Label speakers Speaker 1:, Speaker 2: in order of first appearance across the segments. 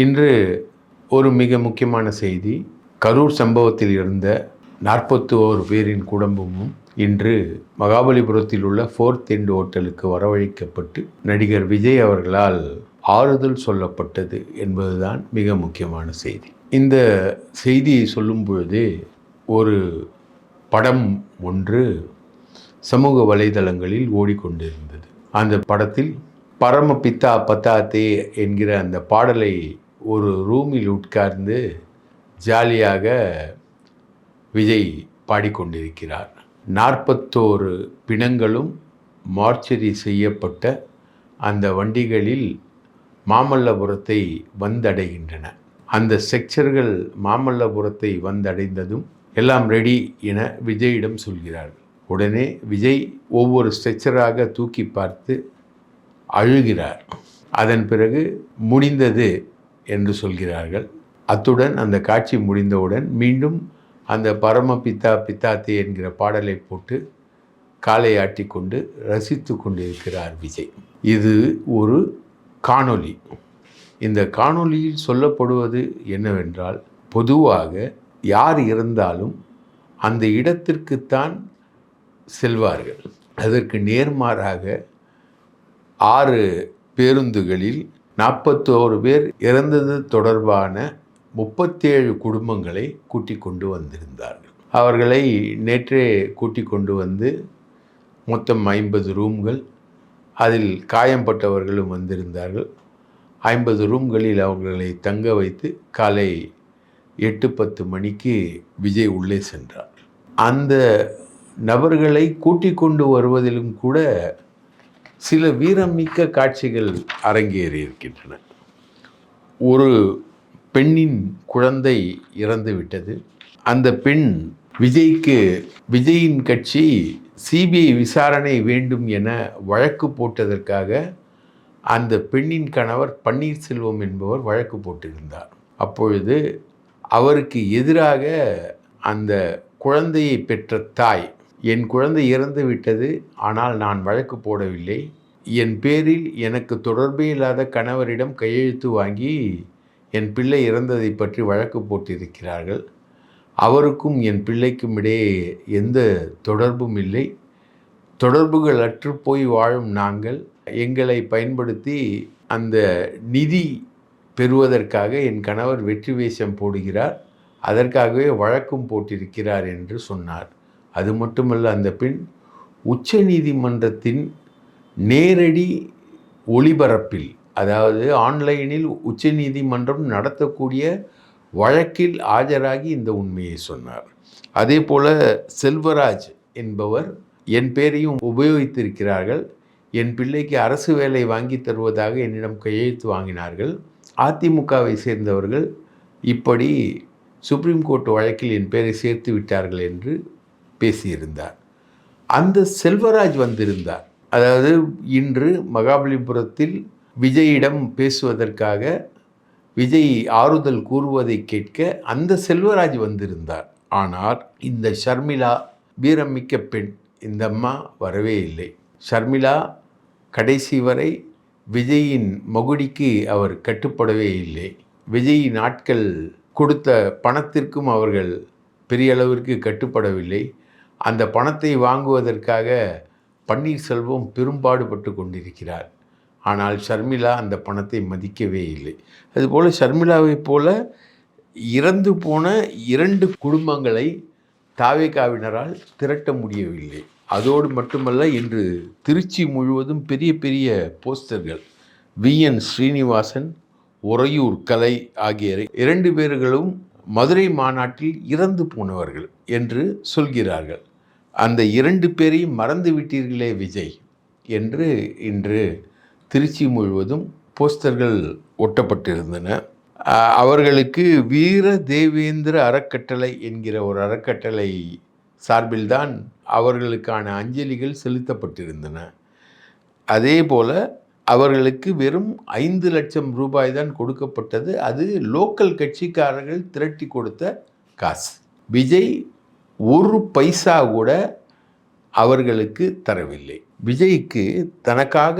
Speaker 1: இன்று ஒரு மிக முக்கியமான செய்தி. கரூர் சம்பவத்தில் இருந்த நாற்பத்தி ஓரு பேரின் குடும்பமும் இன்று மகாபலிபுரத்தில் உள்ள ஃபோர்த் எண்ட் ஹோட்டலுக்கு வரவழைக்கப்பட்டு நடிகர் விஜய் அவர்களால் ஆறுதல் சொல்லப்பட்டது என்பதுதான் மிக முக்கியமான செய்தி. இந்த செய்தியை சொல்லும் பொழுது ஒரு படம் ஒன்று சமூக வலைதளங்களில் ஓடிக்கொண்டிருந்தது. அந்த படத்தில் பரமபித்தா பத்தாத்தே என்கிற அந்த பாடலை ஒரு ரூமில் உட்கார்ந்து ஜாலியாக விஜய் பாடிக்கொண்டிருக்கிறார். நாற்பத்தோரு பிணங்களும் மார்ச்சரி செய்யப்பட்ட அந்த வண்டிகளில் மாமல்லபுரத்தை வந்தடைகின்றன. அந்த செக்சர்கள் மாமல்லபுரத்தை வந்தடைந்ததும் எல்லாம் ரெடி என விஜயிடம் சொல்கிறார்கள் உடனே விஜய் ஒவ்வொரு ஸ்ட்ரெச்சராக தூக்கி பார்த்து அழுகிறார். அதன் பிறகு முடிந்தது என்று சொல்கிறார்கள். அத்துடன் அந்த காட்சி முடிந்தவுடன் மீண்டும் அந்த பரமபித்தா பித்தாத்தி என்கிற பாடலை போட்டு காலை ஆட்டிக்கொண்டு ரசித்து கொண்டிருக்கிறார் விஜய். இது ஒரு காணொளி. இந்த காணொளியில் சொல்லப்படுவது என்னவென்றால் பொதுவாக யார் இருந்தாலும் அந்த இடத்திற்குத்தான் செல்வார்கள். அதற்கு நேர்மாறாக ஆறு பேருந்துகளில் நாற்பத்தோரு பேர் இறந்தது தொடர்பான முப்பத்தேழு குடும்பங்களை கூட்டிக் கொண்டு வந்திருந்தார்கள். அவர்களை நேற்றே கூட்டி கொண்டு வந்து மொத்தம் ஐம்பது ரூம்கள் அதில் காயம்பட்டவர்களும் வந்திருந்தார்கள். ஐம்பது ரூம்களில் அவர்களை தங்க வைத்து காலை எட்டு பத்து மணிக்கு விஜய் உள்ளே சென்றார். அந்த நபர்களை கூட்டிக் கொண்டு வருவதிலும் கூட சில வீரமிக்க காட்சிகள் அரங்கேறி இருக்கின்றன ஒரு பெண்ணின் குழந்தை இறந்து விட்டது. அந்த பெண் விஜய்க்கு விஜயின் கட்சி சிபிஐ விசாரணை வேண்டும் என வழக்கு போட்டதற்காக அந்த பெண்ணின் கணவர் பன்னீர்செல்வம் என்பவர் வழக்கு போட்டிருந்தார். அப்பொழுது அவருக்கு எதிராக அந்த குழந்தையை பெற்ற தாய் என் குழந்தை இறந்து விட்டது ஆனால் நான் வழக்கு போடவில்லை. என் பேரில் எனக்கு தொடர்பே இல்லாத கணவரிடம் கையெழுத்து வாங்கி என் பிள்ளை இறந்ததை பற்றி வழக்கு போட்டிருக்கிறார்கள். அவருக்கும் என் பிள்ளைக்கும் இடையே எந்த தொடர்பும் இல்லை. தொடர்புகள் அற்று போய் வாழும் நாங்கள். எங்களை பயன்படுத்தி அந்த நிதி பெறுவதற்காக என் கணவர் வெற்றி வேஷம் போடுகிறார். அதற்காகவே வழக்கும் போட்டிருக்கிறார் என்று சொன்னார். அது மட்டுமல்ல அந்த பெண் உச்ச நீதிமன்றத்தின் நேரடி ஒளிபரப்பில் அதாவது ஆன்லைனில் உச்ச நீதிமன்றம் நடத்தக்கூடிய வழக்கில் ஆஜராகி இந்த உண்மையை சொன்னார். அதே போல செல்வராஜ் என்பவர் என் பேரையும் உபயோகித்திருக்கிறார்கள். என் பிள்ளைக்கு அரசு வேலை வாங்கி தருவதாக என்னிடம் கையெழுத்து வாங்கினார்கள். அதிமுகவை சேர்ந்தவர்கள் இப்படி சுப்ரீம் கோர்ட் வழக்கில் என் பேரை சேர்த்து விட்டார்கள் என்று பேசியிருந்தார். அந்த செல்வராஜ் வந்திருந்தார். அதாவது இன்று மகாபலிபுரத்தில் விஜயிடம் பேசுவதற்காக விஜய் ஆறுதல் கூறுவதை கேட்க அந்த செல்வராஜ் வந்திருந்தார். ஆனால் இந்த ஷர்மிளா வீரமிக்க பெண் இந்த அம்மா வரவே இல்லை. ஷர்மிளா கடைசி வரை விஜயின் மகுடிக்கு அவர் கட்டுப்படவே இல்லை. விஜயின் ஆட்கள் கொடுத்த பணத்திற்கும் அவர்கள் பெரிய அளவிற்கு கட்டுப்படவில்லை. அந்த பணத்தை வாங்குவதற்காக பன்னீர்செல்வம் பெரும்பாடுபட்டு கொண்டிருக்கிறார். ஆனால் ஷர்மிளா அந்த பணத்தை மதிக்கவே இல்லை. அதுபோல் ஷர்மிளாவைப் போல இறந்து போன இரண்டு குடும்பங்களை தாவேகாவினரால் திரட்ட முடியவில்லை. அதோடு மட்டுமல்ல இன்று திருச்சி முழுவதும் பெரிய பெரிய போஸ்டர்கள் வி. என். ஸ்ரீனிவாசன் உறையூர் கலை ஆகிய இரண்டு பேர்களும் மதுரை மாநாட்டில் இறந்து போனவர்கள் என்று சொல்கிறார்கள். அந்த இரண்டு பேரையும் மறந்து விட்டீர்களே விஜய் என்று இன்று திருச்சி முழுவதும் போஸ்டர்கள் ஒட்டப்பட்டிருந்தன. அவர்களுக்கு வீர தேவேந்திர அறக்கட்டளை என்கிற ஒரு அறக்கட்டளை சார்பில்தான் அவர்களுக்கான அஞ்சலிகள் செலுத்தப்பட்டிருந்தன. அதே போல அவர்களுக்கு வெறும் ஐந்து லட்சம் ரூபாய் தான் கொடுக்கப்பட்டது. அது லோக்கல் கட்சிக்காரர்கள் திரட்டி கொடுத்த காசு. விஜய் ஒரு பைசா கூட அவர்களுக்கு தரவில்லை. விஜய்க்கு தனக்காக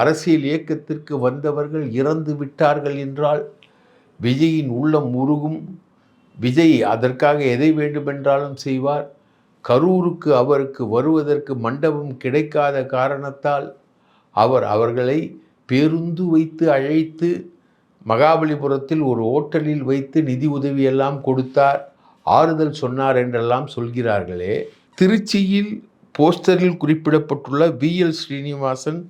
Speaker 1: அரசியல் இயக்கத்திற்கு வந்தவர்கள் இறந்து விட்டார்கள் என்றால் விஜயின் உள்ளம் உருகும் விஜய் அதற்காக எதை வேண்டுமென்றாலும் செய்வார். கரூருக்கு அவருக்கு வருவதற்கு மண்டபம் கிடைக்காத காரணத்தால் அவர் அவர்களை பேருந்து வைத்து அழைத்து மகாபலிபுரத்தில் ஒரு ஓட்டலில் வைத்து நிதி உதவியெல்லாம் கொடுத்தார். ஆறுதல் சொன்னார் என்றெல்லாம் சொல்கிறார்களே. திருச்சியில் போஸ்டரில் குறிப்பிடப்பட்டுள்ள வி. எல். ஸ்ரீனிவாசன்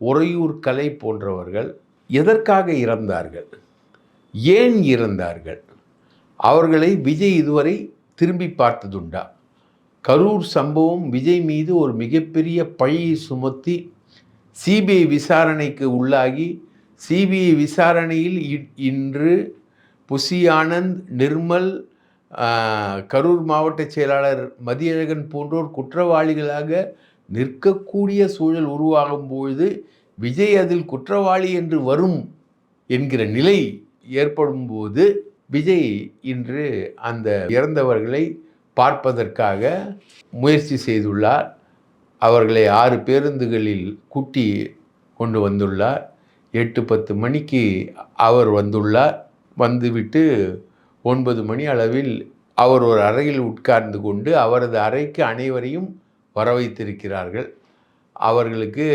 Speaker 1: உறையூர் கலை போன்றவர்கள் எதற்காக இறந்தார்கள்? ஏன் இறந்தார்கள்? அவர்களை விஜய் இதுவரை திரும்பி பார்த்ததுண்டா? கரூர் சம்பவம் விஜய் மீது ஒரு மிகப்பெரிய பழியை சுமத்தி சிபிஐ விசாரணைக்கு உள்ளாகி சிபிஐ விசாரணையில் இ- இன்று புசி ஆனந்த் நிர்மல் கரூர் மாவட்ட செயலாளர் மதியழகன் போன்றோர் குற்றவாளிகளாக நிற்கக்கூடிய சூழல் உருவாகும் பொழுது விஜய் அதில் குற்றவாளி என்று வரும் என்கிற நிலை ஏற்படும் போது விஜய் இன்று அந்த இறந்தவர்களை பார்ப்பதற்காக முயற்சி செய்துள்ளார். அவர்களை ஆறு பேருந்துகளில் கூட்டி கொண்டு வந்துள்ளார். எட்டு பத்து மணிக்கு அவர் வந்துள்ளார். வந்துவிட்டு ஒன்பது மணி அளவில் அவர் ஒரு அறையில் உட்கார்ந்து கொண்டு அவரது அறைக்கு அனைவரையும் வர வைத்திருக்கிறார்கள் அவர்களுக்கு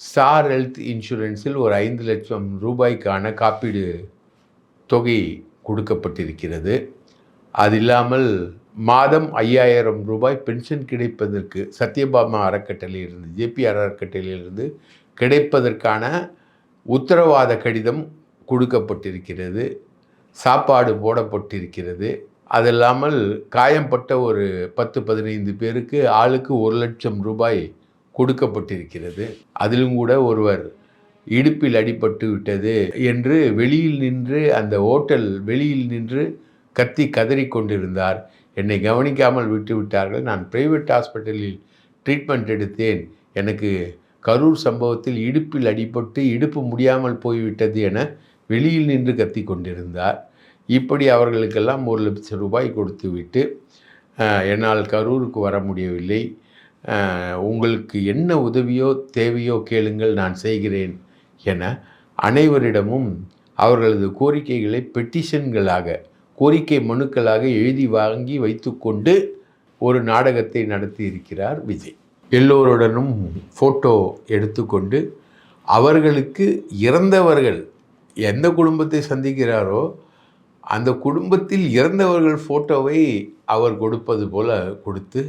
Speaker 1: ஸ்டார் ஹெல்த் இன்சூரன்ஸில் ஒரு ஐந்து லட்சம் ரூபாய்க்கான காப்பீடு தொகை கொடுக்கப்பட்டிருக்கிறது. அது இல்லாமல் மாதம் ஐயாயிரம் ரூபாய் பென்ஷன் கிடைப்பதற்கு சத்யபாமா அறக்கட்டளையிலிருந்து ஜேபிஆர் அறக்கட்டளையிலிருந்து கிடைப்பதற்கான உத்தரவாத கடிதம் கொடுக்கப்பட்டிருக்கிறது. சாப்பாடு போடப்பட்டிருக்கிறது. அது இல்லாமல் காயம்பட்ட ஒரு பத்து பதினைந்து பேருக்கு ஆளுக்கு ஒரு லட்சம் ரூபாய் கொடுக்கப்பட்டிருக்கிறது. அதிலும் கூட ஒருவர் இடுப்பில் அடிபட்டு விட்டது என்று வெளியில் நின்று அந்த ஓட்டல் வெளியில் நின்று கத்தி கதறி கொண்டிருந்தார். என்னை கவனிக்காமல் விட்டுவிட்டார்கள். நான் பிரைவேட் ஹாஸ்பிட்டலில் ட்ரீட்மெண்ட் எடுத்தேன். எனக்கு கரூர் சம்பவத்தில் இடுப்பில் அடிபட்டு இடுப்பு முடியாமல் போய்விட்டது என வெளியில் நின்று கத்தி கொண்டிருந்தார். இப்படி அவர்களுக்கெல்லாம் ஒரு லட்சம் ரூபாய் கொடுத்துவிட்டு என்னால் கரூருக்கு வர முடியவில்லை. உங்களுக்கு என்ன உதவியோ தேவையோ கேளுங்கள் நான் செய்கிறேன் என அனைவரிடமும் அவர்களது கோரிக்கைகளை பெட்டிஷன்களாக கோரிக்கை மனுக்களாக எழுதி வாங்கி வைத்துக்கொண்டு ஒரு நாடகத்தை நடத்தி இருக்கிறார் விஜய். எல்லோருடனும் ஃபோட்டோ எடுத்துக்கொண்டு அவர்களுக்கு இறந்தவர்கள் எந்த குடும்பத்தை சந்திக்கிறாரோ அந்த குடும்பத்தில் இறந்தவர்கள் ஃபோட்டோவை அவர் கொடுப்பது போல கொடுத்து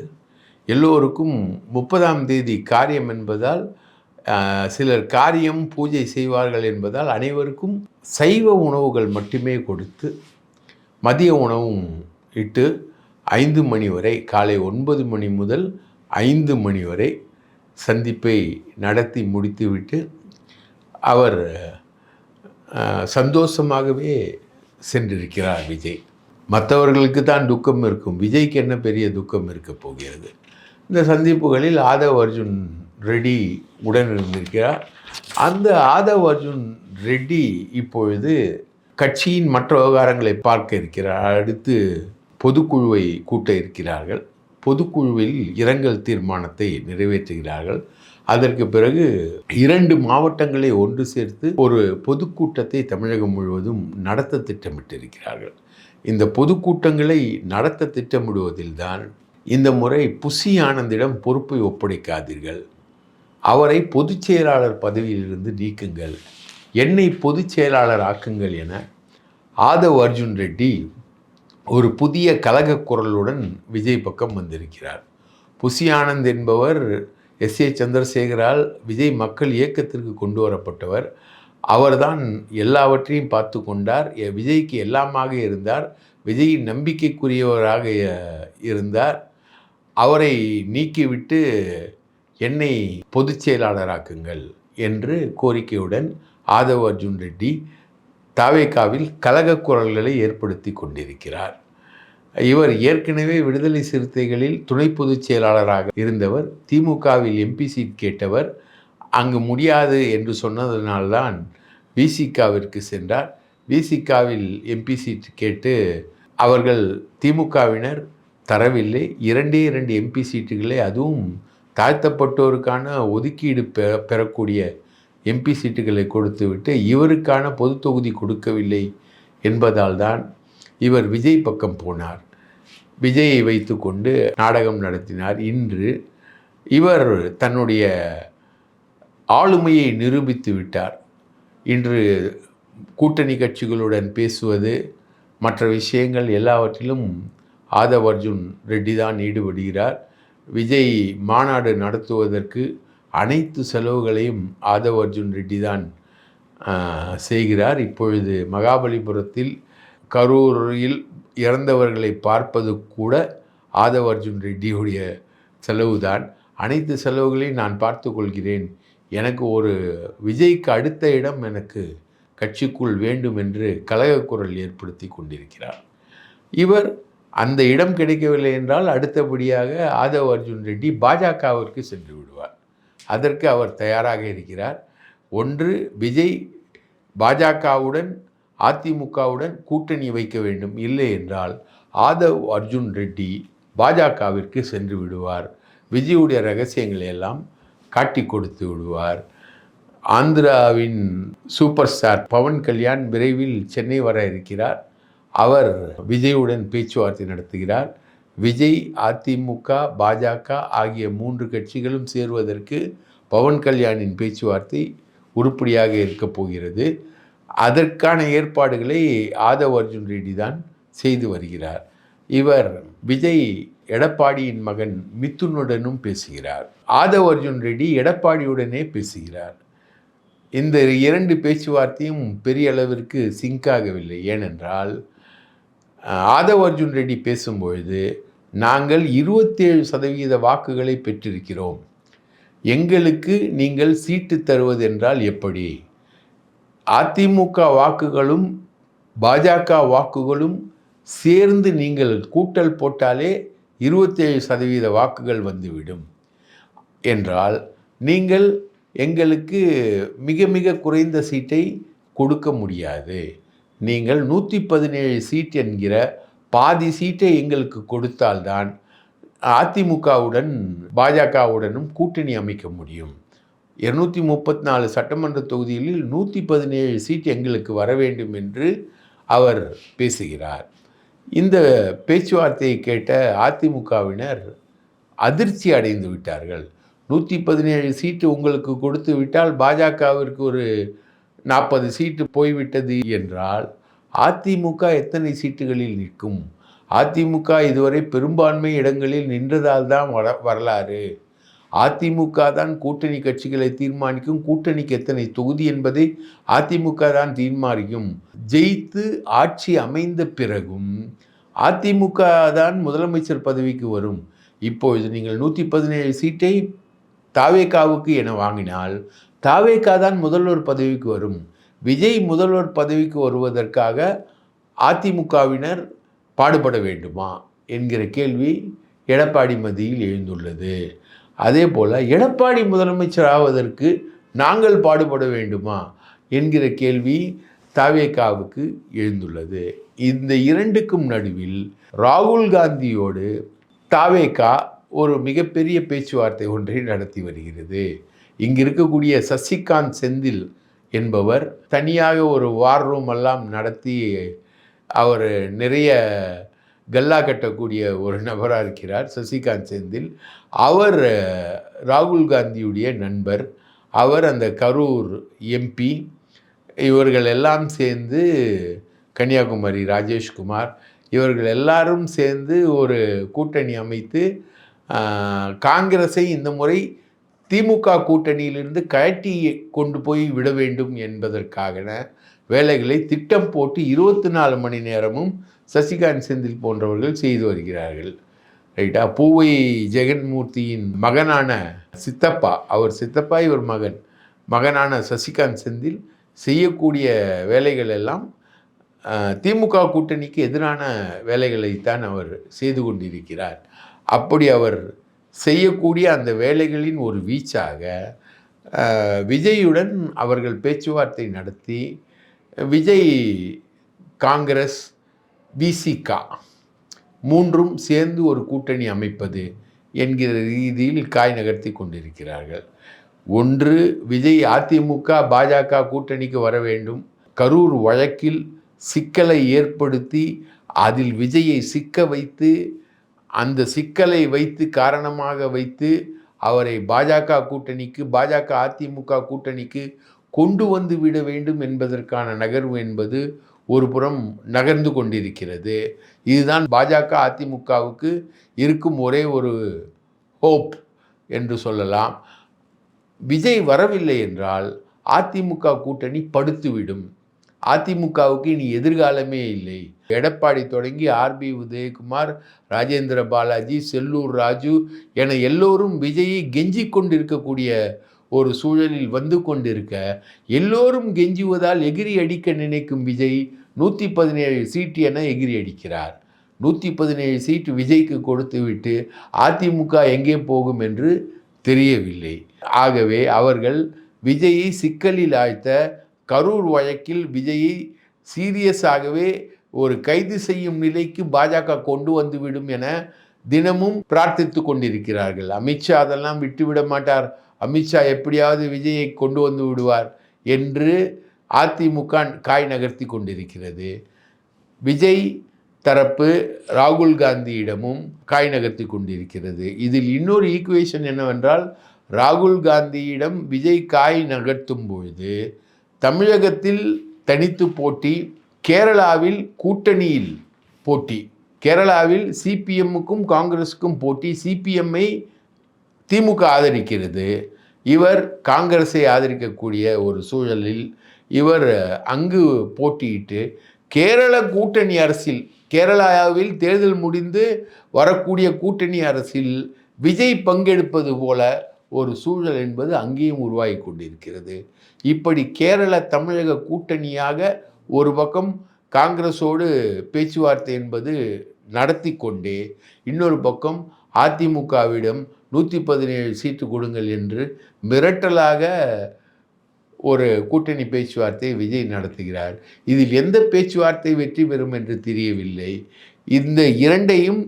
Speaker 1: எல்லோருக்கும் முப்பதாம் தேதி காரியம் என்பதால் சிலர் காரியம் பூஜை செய்வார்கள் என்பதால் அனைவருக்கும் சைவ உணவுகள் மட்டுமே கொடுத்து மதிய உணவும் இட்டு ஐந்து மணி வரை காலை ஒன்பது மணி முதல் ஐந்து மணி வரை சந்திப்பை நடத்தி முடித்துவிட்டு அவர் சந்தோஷமாகவே சென்றிருக்கிறார் விஜய். மற்றவர்களுக்கு தான் துக்கம் இருக்கும். விஜய்க்கு என்ன பெரிய துக்கம் இருக்க போகிறது? இந்த சந்திப்புகளில் ஆதவ் அர்ஜுன் ரெட்டி உடன் இருந்திருக்கிறார். அந்த ஆதவ் அர்ஜுன் ரெட்டி இப்பொழுது கட்சியின் மற்ற விவகாரங்களை பார்க்க இருக்கிறார் அடுத்து பொதுக்குழுவை கூட்ட இருக்கிறார்கள். பொதுக்குழுவில் இரங்கல் தீர்மானத்தை நிறைவேற்றுகிறார்கள். அதற்கு பிறகு இரண்டு மாவட்டங்களை ஒன்று சேர்த்து ஒரு பொதுக்கூட்டத்தை தமிழகம் முழுவதும் நடத்த திட்டமிட்டிருக்கிறார்கள். இந்த பொதுக்கூட்டங்களை நடத்த திட்டமிடுவதில்தான் இந்த முறை புசி ஆனந்திடம் பொறுப்பை ஒப்படைக்காதீர்கள். அவரை பொதுச் செயலாளர் பதவியிலிருந்து நீக்குங்கள். என்னை பொதுச் செயலாளர் ஆக்குங்கள் என ஆதவ் அர்ஜுன் ரெட்டி ஒரு புதிய கலக குரலுடன் விஜய் பக்கம் வந்திருக்கிறார். புசியானந்த் என்பவர் எஸ் ஏ சந்திரசேகரால் விஜய் மக்கள் இயக்கத்திற்கு கொண்டு வரப்பட்டவர். அவர்தான் எல்லாவற்றையும் பார்த்து கொண்டார். எ- விஜய்க்கு எல்லாமாக இருந்தார். விஜயின் நம்பிக்கைக்குரியவராக இருந்தார். அவரை நீக்கிவிட்டு என்னை பொதுச் செயலாளராக்குங்கள் என்று கோரிக்கையுடன் ஆதவ் அர்ஜுன் ரெட்டி தாவேக்காவில் கலக குரல்களை ஏற்படுத்தி கொண்டிருக்கிறார். இவர் ஏற்கனவே விடுதலை சிறுத்தைகளில் துணை பொதுச் செயலாளராக இருந்தவர் திமுகவில் எம்பி சீட் கேட்டவர் அங்கு முடியாது என்று சொன்னதனால்தான் விசிகாவிற்கு சென்றார். விசிகாவில் எம்பி சீட் கேட்டு அவர்கள் திமுகவினர் தரவில்லை. இரண்டே இரண்டு எம்பி சீட்டுகளை அதுவும் தாழ்த்தப்பட்டோருக்கான ஒதுக்கீடு பெ பெறக்கூடிய எம்பி சீட்டுகளை கொடுத்துவிட்டு இவருக்கான பொது தொகுதி கொடுக்கவில்லை என்பதால் தான் இவர் விஜய் பக்கம் போனார். விஜயை வைத்துக்கொண்டு நாடகம் நடத்தினார். இன்று இவர் தன்னுடைய ஆளுமையை நிரூபித்து விட்டார். இன்று கூட்டணி கட்சிகளுடன் பேசுவது மற்ற விஷயங்கள் எல்லாவற்றிலும் ஆதவ் அர்ஜுன் ரெட்டி தான் ஈடுபடுகிறார். விஜய் மாநாடு நடத்துவதற்கு அனைத்து செலவுகளையும் ஆதவ் அர்ஜுன் ரெட்டி தான் செய்கிறார். இப்பொழுது மகாபலிபுரத்தில் கரூரில் இறந்தவர்களை பார்ப்பது கூட ஆதவ் அர்ஜுன் ரெட்டியுடைய செலவுதான். அனைத்து செலவுகளையும் நான் பார்த்து கொள்கிறேன். எனக்கு ஒரு விஜய்க்கு அடுத்த இடம் எனக்கு கட்சிக்குள் வேண்டும் என்று கலகக்குரல் ஏற்படுத்தி கொண்டிருக்கிறார். இவர் அந்த இடம் கிடைக்கவில்லை என்றால் அடுத்தபடியாக ஆதவ் அர்ஜுன் ரெட்டி பாஜகவிற்கு சென்று விடுவார். அதற்கு அவர் தயாராக இருக்கிறார். ஒன்று விஜய் பாஜகவுடன் அதிமுகவுடன் கூட்டணி வைக்க வேண்டும். இல்லை என்றால் ஆதவ் அர்ஜுன் ரெட்டி பாஜகவிற்கு சென்று விடுவார். விஜயுடைய ரகசியங்களை எல்லாம் காட்டி கொடுத்து விடுவார். ஆந்திராவின் சூப்பர் ஸ்டார் பவன் கல்யாண் விரைவில் சென்னை வர இருக்கிறார். அவர் விஜயுடன் பேச்சுவார்த்தை நடத்துகிறார். விஜய் அதிமுக பாஜக ஆகிய மூன்று கட்சிகளும் சேருவதற்கு பவன் கல்யாணின் பேச்சுவார்த்தை உருப்படியாக இருக்கப் போகிறது. அதற்கான ஏற்பாடுகளை ஆதவ் அர்ஜுன் ரெட்டி தான் செய்து வருகிறார். இவர் விஜய் எடப்பாடியின் மகன் மித்துனுடனும் பேசுகிறார். ஆதவ் அர்ஜுன் ரெட்டி எடப்பாடியுடனே பேசுகிறார். இந்த இரண்டு பேச்சுவார்த்தையும் பெரிய அளவிற்கு சிங்க் ஆகவில்லை. ஏனென்றால் ஆதவ் அர்ஜுன் ரெட்டி பேசும்பொழுது நாங்கள் இருபத்தேழு சதவீத வாக்குகளை பெற்றிருக்கிறோம். எங்களுக்கு நீங்கள் சீட்டு தருவது என்றால் எப்படி? அதிமுக வாக்குகளும் பாஜக வாக்குகளும் சேர்ந்து நீங்கள் கூட்டல் போட்டாலே இருபத்தேழு சதவீத வாக்குகள் வந்துவிடும். என்றால் நீங்கள் எங்களுக்கு மிக மிக குறைந்த சீட்டை கொடுக்க முடியாது. நீங்கள் நூற்றி பதினேழு சீட் என்கிற பாதி சீட்டை எங்களுக்கு கொடுத்தால்தான் அதிமுகவுடன் பாஜகவுடனும் கூட்டணி அமைக்க முடியும். இருநூற்றி முப்பத்தி நாலு சட்டமன்ற தொகுதிகளில் நூற்றி பதினேழு சீட் எங்களுக்கு வர வேண்டும் என்று அவர் பேசுகிறார். இந்த பேச்சுவார்த்தையை கேட்ட அதிமுகவினர் அதிர்ச்சி அடைந்து விட்டார்கள். நூற்றி பதினேழு சீட்டு உங்களுக்கு கொடுத்து விட்டால் பாஜகவிற்கு ஒரு நாற்பது சீட்டு போய்விட்டது என்றால் அதிமுக எத்தனை சீட்டுகளில் நிற்கும்? அதிமுக இதுவரை பெரும்பான்மை இடங்களில் நின்றதால் தான் வர வரலாறு. அதிமுக தான் கூட்டணி கட்சிகளை தீர்மானிக்கும். கூட்டணிக்கு எத்தனை தொகுதி என்பதை அதிமுக தான் தீர்மானிக்கும். ஜெயித்து ஆட்சி அமைந்த பிறகும் அதிமுக தான் முதலமைச்சர் பதவிக்கு வரும். இப்பொழுது நீங்கள் நூற்றி பதினேழு சீட்டை தாவேக்காவுக்கு என வாங்கினால் தாவேக்கா தான் முதல்வர் பதவிக்கு வரும். விஜய் முதல்வர் பதவிக்கு வருவதற்காக அதிமுகவினர் பாடுபட வேண்டுமா? என்கிற கேள்வி எடப்பாடி மத்தியில் எழுந்துள்ளது. அதே போல் எடப்பாடி முதலமைச்சர் ஆவதற்கு நாங்கள் பாடுபட வேண்டுமா? என்கிற கேள்வி தாவேக்காவுக்கு எழுந்துள்ளது. இந்த இரண்டுக்கும் நடுவில் ராகுல் காந்தியோடு தாவேகா ஒரு மிகப்பெரிய பேச்சுவார்த்தை ஒன்றை நடத்தி வருகிறது. இங்கு இருக்கக்கூடிய சசிகாந்த் செந்தில் என்பவர் தனியாக ஒரு வார் ரூம் எல்லாம் நடத்தி அவர் நிறைய கல்லா கட்டக்கூடிய ஒரு நபராக இருக்கிறார் சசிகாந்த் செந்தில். அவர் ராகுல் காந்தியுடைய நண்பர். அவர் அந்த கரூர் எம்பி இவர்கள் எல்லாம் சேர்ந்து கன்னியாகுமரி ராஜேஷ்குமார். இவர்கள் எல்லாரும் சேர்ந்து ஒரு கூட்டணி அமைத்து காங்கிரஸை இந்த முறை திமுக கூட்டணியிலிருந்து கழட்டி கொண்டு போய் விட வேண்டும் என்பதற்கான வேலைகளை திட்டம் போட்டு இருபத்தி நாலு மணி நேரமும் சசிகாந்த் செந்தில் போன்றவர்கள் செய்து வருகிறார்கள். ரைட்டா? பூவை ஜெகன்மூர்த்தியின் மகனான சித்தப்பா அவர் சித்தப்பா இவர் மகன். மகனான சசிகாந்த் செந்தில் செய்யக்கூடிய வேலைகள் எல்லாம் திமுக கூட்டணிக்கு எதிரான வேலைகளைத்தான் அவர் செய்து கொண்டிருக்கிறார். அப்படி அவர் செய்யக்கூடிய அந்த வேலைகளின் ஒரு வீச்சாக விஜயுடன் அவர்கள் பேச்சுவார்த்தை நடத்தி விஜய் காங்கிரஸ் விசிகா மூன்றும் சேர்ந்து ஒரு கூட்டணி அமைப்பது என்கிற ரீதியில் காய் நகர்த்தி கொண்டிருக்கிறார்கள். ஒன்று விஜய் அதிமுக பாஜக கூட்டணிக்கு வர வேண்டும். கரூர் வழக்கில் சிக்கலை ஏற்படுத்தி அதில் விஜயை சிக்க வைத்து அந்த சிக்கலை வைத்து காரணமாக வைத்து அவரை பாஜக கூட்டணிக்கு பாஜக அதிமுக கூட்டணிக்கு கொண்டு வந்து விட வேண்டும் என்பதற்கான நகர்வு என்பது ஒரு புறம் நகர்ந்து கொண்டிருக்கிறது. இதுதான் பாஜக அதிமுகவுக்கு இருக்கும் ஒரே ஒரு ஹோப் என்று சொல்லலாம். விஜய் வரவில்லை என்றால் அதிமுக கூட்டணி படுத்துவிடும். அதிமுகவுக்கு இனி எதிர்காலமே இல்லை. எடப்பாடி தொடங்கி ஆர்பி உதயகுமார் ராஜேந்திர பாலாஜி செல்லூர் ராஜு என எல்லோரும் விஜயை கெஞ்சி கொண்டிருக்கக்கூடிய ஒரு சூழலில் வந்து கொண்டிருக்க எல்லோரும் கெஞ்சுவதால் எகிரி அடிக்க நினைக்கும் விஜய் நூற்றி பதினேழு சீட்டு என எகிரி அடிக்கிறார். நூற்றி பதினேழு சீட்டு விஜய்க்கு கொடுத்துவிட்டு அதிமுக எங்கே போகும் என்று தெரியவில்லை. ஆகவே அவர்கள் விஜயை சிக்கலில் ஆழ்த்த கரூர் வழக்கில் விஜயை சீரியஸாகவே ஒரு கைது செய்யும் நிலைக்கு பாஜக கொண்டு வந்துவிடும் என தினமும் பிரார்த்தித்து கொண்டிருக்கிறார்கள். அமித்ஷா அதெல்லாம் விட்டுவிட மாட்டார். அமித்ஷா எப்படியாவது விஜயை கொண்டு வந்து விடுவார் என்று அதிமுக காய் நகர்த்தி கொண்டிருக்கிறது. விஜய் தரப்பு ராகுல் காந்தியிடமும் காய் நகர்த்தி கொண்டிருக்கிறது. இதில் இன்னொரு ஈக்குவேஷன் என்னவென்றால் ராகுல் காந்தியிடம் விஜய் காய் நகர்த்தும் பொழுது தமிழகத்தில் தனித்து போட்டி கேரளாவில் கூட்டணியில் போட்டி. கேரளாவில் சிபிஎம்முக்கும் காங்கிரஸுக்கும் போட்டி சிபிஎம்மை திமுக ஆதரிக்கிறது. இவர் காங்கிரஸை ஆதரிக்கக்கூடிய ஒரு சூழலில் இவர் அங்கு போட்டியிட்டு கேரள கூட்டணி அரசில் கேரளாவில் தேர்தல் முடிந்து வரக்கூடிய கூட்டணி அரசில் விஜய் பங்கெடுப்பது போல ஒரு சூழல் என்பது அங்கேயும் உருவாகி கொண்டிருக்கிறது. இப்படி கேரள தமிழக கூட்டணியாக ஒரு பக்கம் காங்கிரஸோடு பேச்சுவார்த்தை என்பது நடத்தி கொண்டே இன்னொரு பக்கம் அதிமுகவிடம் நூற்றி பதினேழு சீட்டு கொடுங்கள் என்று மிரட்டலாக ஒரு கூட்டணி பேச்சுவார்த்தை விஜய் நடத்துகிறார். இதில் எந்த பேச்சுவார்த்தை வெற்றி பெறும் என்று தெரியவில்லை. இந்த இரண்டையும்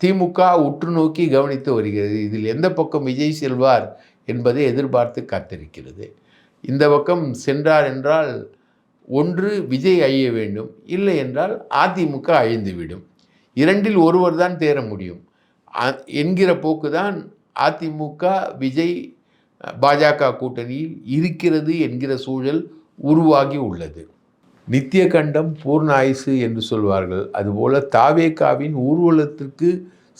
Speaker 1: திமுக உற்று நோக்கி கவனித்து வருகிறது. இதில் எந்த பக்கம் விஜய் செல்வார் என்பதை எதிர்பார்த்து காத்திருக்கிறது. இந்த பக்கம் சென்றார் என்றால் ஒன்று விஜய் அழிய வேண்டும் இல்லை என்றால் அதிமுக அழிந்துவிடும். இரண்டில் ஒருவர் தான் தேர முடியும். என்கிற போக்கு தான் அதிமுக விஜய் பாஜக கூட்டணியில் இருக்கிறது என்கிற சூழல் உருவாகி உள்ளது. நித்திய கண்டம் பூர்ண ஆயுசு என்று சொல்வார்கள். அதுபோல தாவேகாவின் ஊர்வலத்திற்கு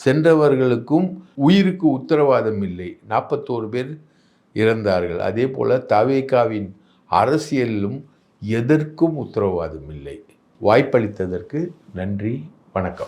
Speaker 1: சென்றவர்களுக்கும் உயிருக்கு உத்தரவாதம் இல்லை. நாற்பத்தோரு பேர் இறந்தார்கள். அதே போல் தாவேகாவின் அரசியலிலும் எதற்கும் உத்தரவாதம் இல்லை. வாய்ப்பளித்ததற்கு நன்றி வணக்கம்.